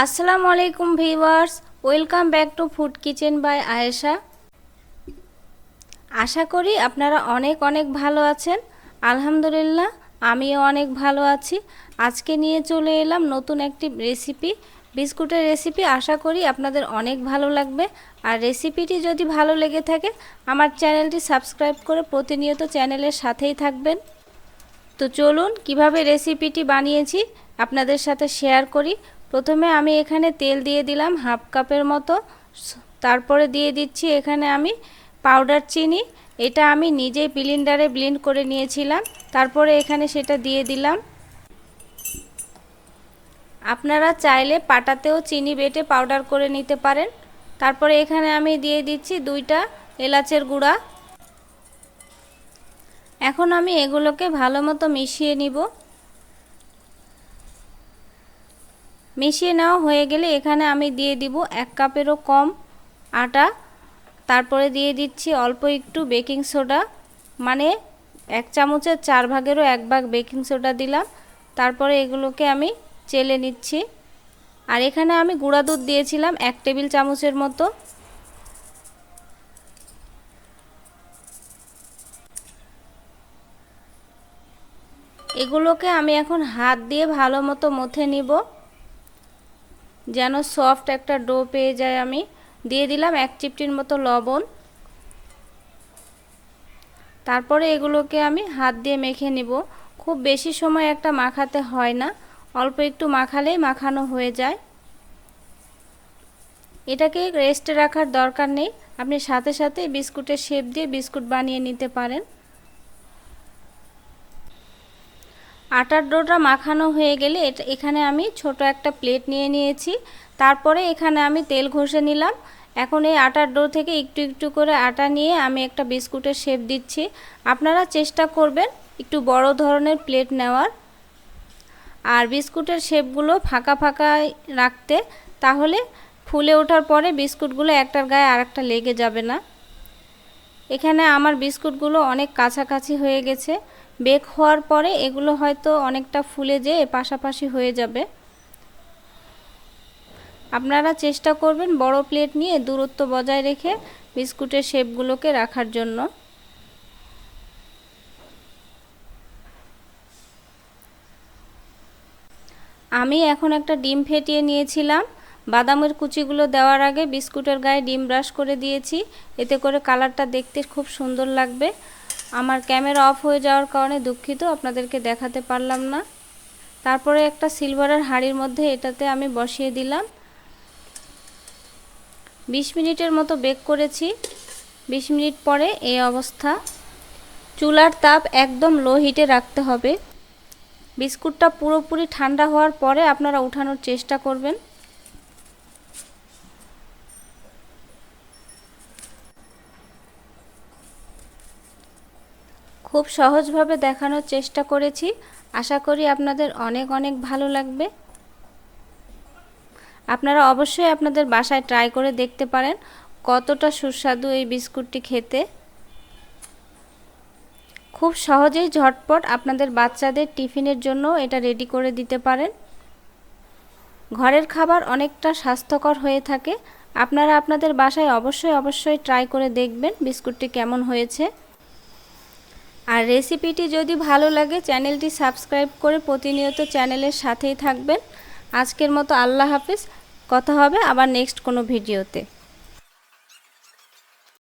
আসসালামু আলাইকুম viewers, welcome back to food kitchen by Ayesha. আশা করি আপনারা অনেক অনেক ভালো আছেন। আলহামদুলিল্লাহ, আমিও অনেক ভালো আছি। আজকে নিয়ে চলে এলাম নতুন একটি রেসিপি। বিস্কুটের রেসিপি আশা করি আপনাদের অনেক ভালো লাগবে। আর রেসিপিটি যদি ভালো লেগে থাকে, আমার চ্যানেলটি সাবস্ক্রাইব করে প্রতিনিয়ত চ্যানেলের সাথেই থাকবেন। তো চলুন, কীভাবে রেসিপিটি বানিয়েছি, আপনাদের সাথে শেয়ার করি। প্রথমে আমি এখানে তেল দিয়ে দিলাম হাফ কাপের মতো। তারপরে দিয়ে দিচ্ছি এখানে আমি পাউডার চিনি। এটা আমি নিজেই ব্লিন্ডারে ব্লিন্ড করে নিয়েছিলাম। তারপরে এখানে সেটা দিয়ে দিলাম। আপনারা চাইলে পাটাতেও চিনি বেটে পাউডার করে নিতে পারেন। তারপরে এখানে আমি দিয়ে দিচ্ছি দুইটা এলাচের গুঁড়া। এখন আমি এগুলোকে ভালো মতো মিশিয়ে নিব। মিশিয়ে নেওয়া হয়ে গেলে এখানে আমি দিয়ে দিব এক কাপেরও কম আটা। তারপরে দিয়ে দিচ্ছি অল্প একটু বেকিং সোডা। মানে এক চামচের চার ভাগেরও এক ভাগ বেকিং সোডা দিলাম। তারপরে এগুলোকে আমি চেলে নিচ্ছি। আর এখানে আমি গুঁড়া দুধ দিয়েছিলাম এক টেবিল চামচের মতো। এগুলোকে আমি এখন হাত দিয়ে ভালো মতো মথে নিব। যেন সফট একটা ডো পেয়ে যায় আমি। দিয়ে দিলাম এক চিপটির মতো লবণ। তারপরে এগুলোকে আমি হাত দিয়ে মেখে নিব। খুব বেশি সময় একটা মাখাতে হয় না। অল্প একটু মাখালেই মাখানো হয়ে যায়। এটাকে রেস্টে রাখার দরকার নেই। আপনি সাথে সাথে বিস্কুটের শেপ দিয়ে বিস্কুট বানিয়ে নিতে পারেন। আটার ডোটা মাখানো হয়ে গেলে এটা, এখানে আমি ছোট একটা প্লেট নিয়ে নিয়েছি। তারপরে এখানে আমি তেল ঘষে নিলাম। এখন এই আটার ডো থেকে একটু একটু করে আটা নিয়ে আমি একটা বিস্কুটের শেপ দিচ্ছি। আপনারা চেষ্টা করবেন একটু বড় ধরনের প্লেট নেওয়ার। আর বিস্কুটের শেপগুলো ফাঁকা ফাঁকা রাখতে, তাহলে ফুলে ওঠার পরে বিস্কুটগুলো একটার গায়ে আর একটা লেগে যাবে না। এখানে আমার বিস্কুটগুলো অনেক কাছাকাছি হয়ে গেছে। বেক হওয়ার পরে এগুলো হয়তো অনেকটা ফুলে যেয়ে পাশাপাশি হয়ে যাবে। আপনারা চেষ্টা করবেন বড় প্লেট নিয়ে দূরত্ব বজায় রেখে বিস্কুটের শেপগুলোকে রাখার জন্য। আমি এখন একটা ডিম ফেটিয়ে নিয়েছিলাম। বাদামের কুচিগুলো দেওয়ার আগে বিস্কুটের গায়ে ডিম ব্রাশ করে দিয়েছি। এতে করে কালারটা দেখতে খুব সুন্দর লাগবে। আমার ক্যামেরা অফ হয়ে যাওয়ার কারণে দুঃখিত, আপনাদেরকে দেখাতে পারলাম না। তারপরে একটা সিলভারের হাঁড়ির মধ্যে এটাতে আমি বসিয়ে দিলাম। 20 মিনিটের মতো বেক করেছি। 20 মিনিট পরে এই অবস্থা। চুলার তাপ একদম লো হিটে রাখতে হবে। বিস্কুটটা পুরোপুরি ঠান্ডা হওয়ার পরে আপনারা উঠানোর চেষ্টা করবেন। খুব সহজভাবে দেখানোর চেষ্টা করেছি। আশা করি আপনাদের অনেক অনেক ভালো লাগবে। আপনারা অবশ্যই আপনাদের বাসায় ট্রাই করে দেখতে পারেন কতটা সুস্বাদু এই বিস্কুটটি খেতে। খুব সহজেই ঝটপট আপনাদের বাচ্চাদের টিফিনের জন্য এটা রেডি করে দিতে পারেন। ঘরের খাবার অনেকটা স্বাস্থ্যকর হয়ে থাকে। আপনারা আপনাদের বাসায় অবশ্যই অবশ্যই ট্রাই করে দেখবেন বিস্কুটটি কেমন হয়েছে। আর রেসিপিটি যদি ভালো লাগে চ্যানেলটি সাবস্ক্রাইব করে প্রতিনিয়ত চ্যানেলের সাথেই থাকবেন। আজকের মতো আল্লাহ হাফিজ। কথা হবে আবার নেক্সট কোনো ভিডিওতে